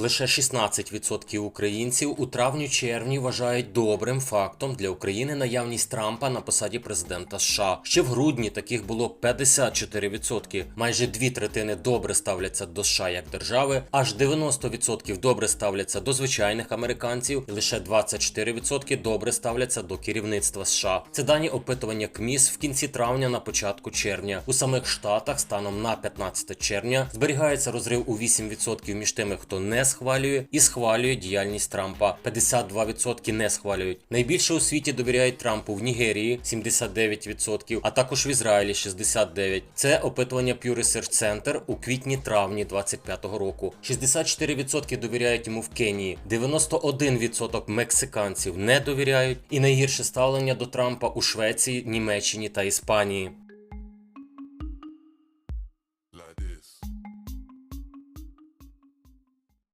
Лише 16% українців у травню-червні вважають добрим фактом для України наявність Трампа на посаді президента США. Ще в грудні таких було 54%. Майже дві третини добре ставляться до США як держави, аж 90% добре ставляться до звичайних американців, і лише 24% добре ставляться до керівництва США. Це дані опитування КМІС в кінці травня на початку червня. У самих штатах станом на 15 червня зберігається розрив у 8% між тими, хто не схвалює і схвалює діяльність Трампа. 52% не схвалюють. Найбільше у світі довіряють Трампу в Нігерії 79%, а також в Ізраїлі 69%. Це опитування Pew Research Center у квітні-травні 25-го року. 64% довіряють йому в Кенії, 91% мексиканців не довіряють, і найгірше ставлення до Трампа у Швеції, Німеччині та Іспанії.